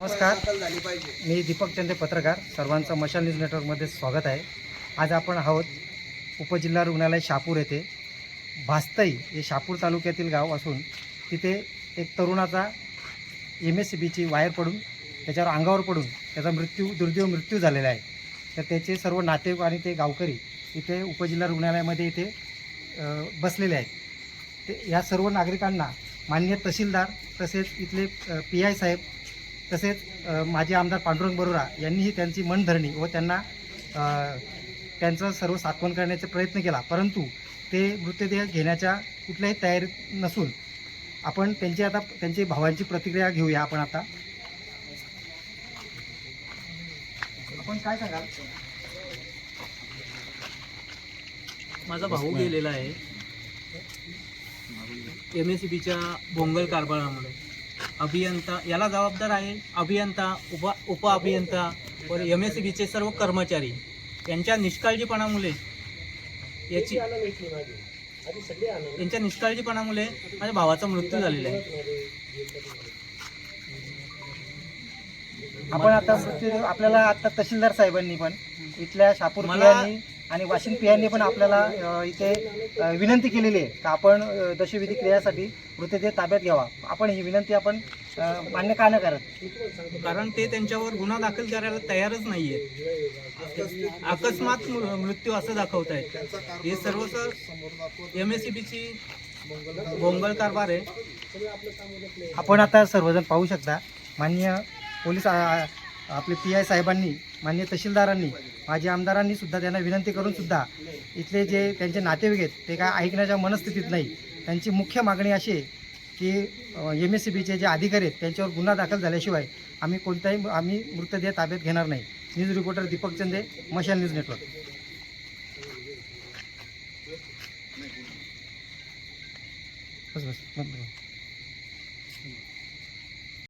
नमस्कार. मी दीपक चंदे पत्रकार. सर्वांचं मशाल न्यूज नेटवर्कमध्ये स्वागत आहे. आज आपण आहोत उपजिल्हा रुग्णालय शापूर येथे. भास्तई हे शापूर तालुक्यातील गाव असून तिथे एक तरुणाचा एम एस सी बीची वायर पडून त्याच्यावर अंगावर पडून त्याचा मृत्यू दुर्दैव मृत्यू झालेला आहे. तर त्याचे सर्व नातेवाईक आणि ते गावकरी इथे उपजिल्हा रुग्णालयामध्ये इथे बसलेले आहेत. ते या सर्व नागरिकांना मान्य तहसीलदार तसेच इथले पी आय साहेब तसेच माजी आमदार पांडुरंग बरोरा यांनीही त्यांची मनधरणी व त्यांना त्यांचं सर्व सात्वन करण्याचा प्रयत्न केला. परंतु ते मृतदेह घेण्याच्या कुठल्याही तयारीत नसून आपण त्यांची आता त्यांची भावांची प्रतिक्रिया घेऊया आपण आता. आपण काय सांगाल? माझा भाऊ गेलेला आहे. एम एस सी बीच्या भोंगल कारभारामुळे अभियंता याला जबाबदार आहे अभियंता उप उप अभियंता व एम एस बीचे सर्व कर्मचारी. यांच्या निष्काळजीपणामुळे याची यांच्या निष्काळजीपणामुळे माझ्या भावाचा मृत्यू झालेला आहे. आपण आता आपल्याला आता तहसीलदार साहेबांनी पण इथल्या शापूर मला- आणि वाशिम पियांनी पण आपल्याला इथे विनंती केलेली आहे का आपण दशविधी क्रियासाठी मृतदेह ताब्यात घ्यावा. आपण ही विनंती आपण मान्य का नाही करत? कारण ते त्यांच्यावर गुन्हा दाखल करायला तयारच नाहीये. अकस्मात मृत्यू असं दाखवत आहेत हे सर्व एम एस सी बीची भोंगल कारभार आहे. आपण आता सर्वजण पाहू शकता. माननीय पोलीस आपले पी आय साहेबांनी माननीय तहसीलदारांनी माजी आमदारांनी सुद्धा त्यांना विनंती करून सुद्धा इथले जे त्यांचे नातेवाईक आहेत ते काय ऐकण्याच्या मनस्थितीत नाही. त्यांची मुख्य मागणी अशी आहे की एम एस सी बीचे जे अधिकारी आहेत त्यांच्यावर गुन्हा दाखल झाल्याशिवाय आम्ही कोणताही आम्ही मृतदेह ताब्यात घेणार नाही. न्यूज रिपोर्टर दीपक चंदे मशाल न्यूज नेटवर्क. बस बस बस, बस.